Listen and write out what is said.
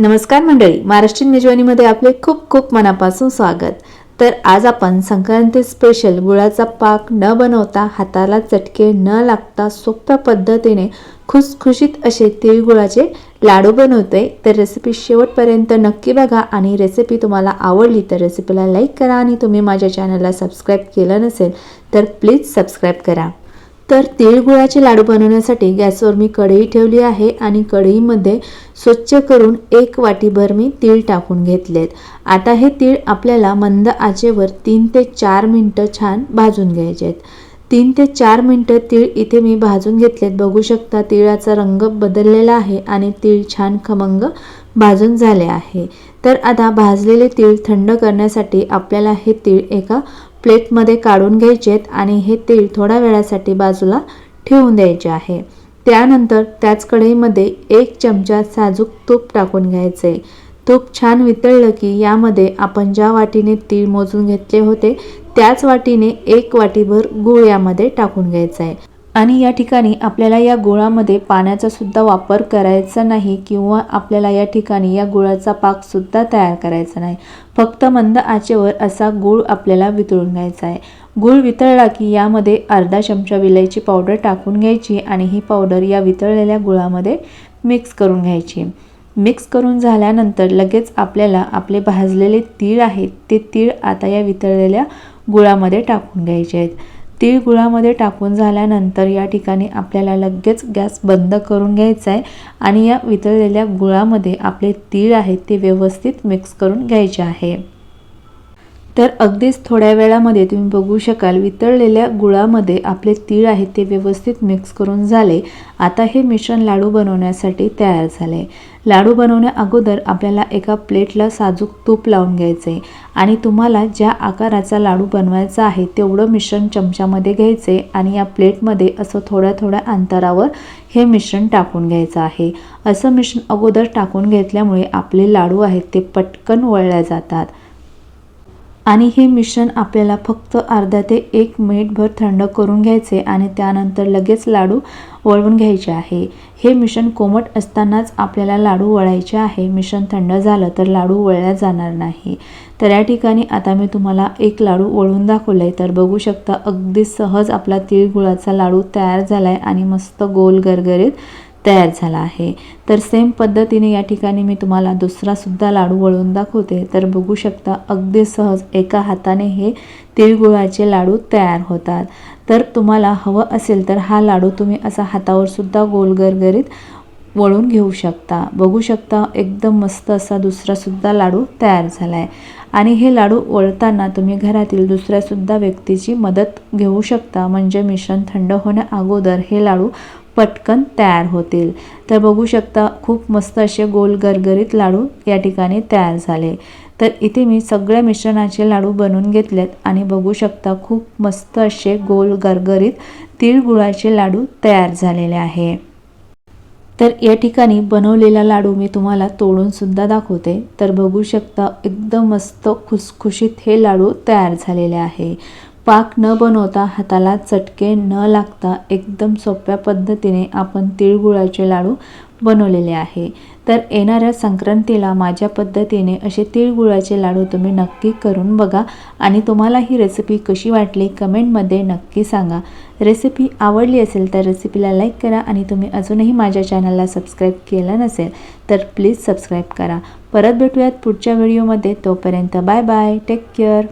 नमस्कार मंडळी महाराष्ट्रीयन मेजवानीमध्ये आपले खूप खूप मनापासून स्वागत. तर आज आपण संक्रांती स्पेशल गुळाचा पाक न बनवता हाताला चटके न लागता सोप्या पद्धतीने खुसखुशीत असे तिळगुळाचे लाडू बनवतोय. तर रेसिपी शेवटपर्यंत नक्की बघा आणि रेसिपी तुम्हाला आवडली तर रेसिपीला लाईक करा आणि तुम्ही माझ्या चॅनलला सबस्क्राईब केलं नसेल तर प्लीज सबस्क्राईब करा. तर तिळगुळाचे लाडू बनवण्यासाठी गॅसवर मी कढई ठेवली आहे आणि कढईमध्ये स्वच्छ करून एक वाटीभर मी तीळ टाकून घेतलेत. आता हे तीळ आपल्याला मंद आचेवर तीन ते चार मिनटं छान भाजून घ्यायचे आहेत तीन ते चार मिनटं तीळ इथे मी भाजून घेतलेत. बघू शकता तिळाचा रंग बदललेला आहे आणि तीळ छान खमंग भाजून झाले आहे. तर आता भाजलेले तीळ थंड करण्यासाठी आपल्याला हे तीळ एका प्लेटमध्ये काढून घ्यायचे आहेत आणि हे तेल थोड्या वेळासाठी बाजूला ठेवून द्यायचे आहे. त्यानंतर त्याच कढईमध्ये एक चमचा साजूक तूप टाकून घ्यायचे. तूप छान वितळलं की यामध्ये आपण ज्या वाटीने तीळ मोजून घेतले होते त्याच वाटीने एक वाटीभर गूळ यामध्ये टाकून घ्यायचा आहे. आणि या ठिकाणी आपल्याला या गुळामध्ये पाण्याचा सुद्धा वापर करायचा नाही किंवा आपल्याला या ठिकाणी या गुळाचा पाकसुद्धा तयार करायचा नाही. फक्त मंद आचेवर असा गूळ आपल्याला वितळून घ्यायचा आहे. गूळ वितळला की यामध्ये अर्धा चमचा विलायची पावडर टाकून घ्यायची आणि ही पावडर या वितळलेल्या गुळामध्ये मिक्स करून घ्यायची. मिक्स करून झाल्यानंतर लगेच आपल्याला आपले भाजलेले तीळ आहेत ते तीळ आता या वितळलेल्या गुळामध्ये टाकून घ्यायचे आहेत. तिळगुळामध्ये टाकून झाल्यानंतर या ठिकाणी आपल्याला लगेच गॅस बंद करून घ्यायचा आहे आणि या वितळलेल्या गुळामध्ये आपले तीळ आहेत ते व्यवस्थित मिक्स करून घ्यायचे आहे. तर अगदीच थोड्या वेळामध्ये तुम्ही बघू शकाल वितळलेल्या गुळामध्ये आपले तीळ आहेत ते व्यवस्थित मिक्स करून झाले. आता हे मिश्रण लाडू बनवण्यासाठी तयार झाले. लाडू बनवण्या अगोदर आपल्याला एका प्लेटला साजूक तूप लावून घ्यायचे आणि तुम्हाला ज्या आकाराचा लाडू बनवायचा आहे तेवढं मिश्रण चमच्यामध्ये घ्यायचे आणि या प्लेटमध्ये असं थोड्या थोड्या अंतरावर हे मिश्रण टाकून घ्यायचं आहे. असं मिश्रण अगोदर टाकून घेतल्यामुळे आपले लाडू आहेत ते पटकन वळल्या जातात. आणि हे मिश्रण आपल्याला फक्त अर्धा ते एक मिनिटभर थंड करून घ्यायचे आणि त्यानंतर लगेच लाडू वळवून घ्यायचे आहे. हे मिश्रण कोमट असतानाच आपल्याला लाडू वळायचे आहे. मिश्रण थंड झालं तर लाडू वळल्या जाणार नाही. तर या ठिकाणी आता मी तुम्हाला एक लाडू वळून दाखवलं आहे तर बघू शकता अगदी सहज आपला तिळगुळाचा लाडू तयार झाला आहे आणि मस्त गोल गरगरीत तयार झाला आहे. तर सेम पद्धतीने या ठिकाणी मी तुम्हाला दुसरासुद्धा लाडू वळून दाखवते. तर बघू शकता अगदी सहज एका हाताने हे तिळगुळाचे लाडू तयार होतात. तर तुम्हाला हवं असेल तर हा लाडू तुम्ही असा हातावर सुद्धा गोल वळून घेऊ शकता. बघू शकता एकदम मस्त असा दुसरासुद्धा लाडू तयार झाला आहे आणि हे लाडू वळताना तुम्ही घरातील दुसऱ्यासुद्धा व्यक्तीची मदत घेऊ शकता. म्हणजे मिश्रण थंड होण्या अगोदर हे लाडू पटकन तयार होतील. तर बघू शकता खूप मस्त असे गोल गरगरीत लाडू या ठिकाणी तयार झाले. तर इथे मी सगळ्या मिश्रणाचे लाडू बनवून घेतलेत आणि बघू शकता खूप मस्त असे गोल गरगरीत तिळगुळाचे लाडू तयार झालेले आहे. तर या ठिकाणी बनवलेला लाडू मी तुम्हाला तोडून सुद्धा दाखवते. तर बघू शकता एकदम मस्त खुसखुशीत हे लाडू तयार झालेले आहे. पाक न बनवता हाताला चटके न लागता एकदम सोप्या पद्धतीने आपण तिळगुळाचे लाडू बनवलेले आहे. तर येणाऱ्या संक्रांतीला माझ्या पद्धतीने असे तिळगुळाचे लाडू तुम्ही नक्की करून बघा आणि तुम्हाला ही रेसिपी कशी वाटली कमेंटमध्ये नक्की सांगा. रेसिपी आवडली असेल तर रेसिपीला लाईक करा आणि तुम्ही अजूनही माझ्या चॅनलला सबस्क्राईब केलं नसेल तर प्लीज सबस्क्राईब करा. परत भेटूयात पुढच्या व्हिडिओमध्ये तोपर्यंत बाय बाय टेक केअर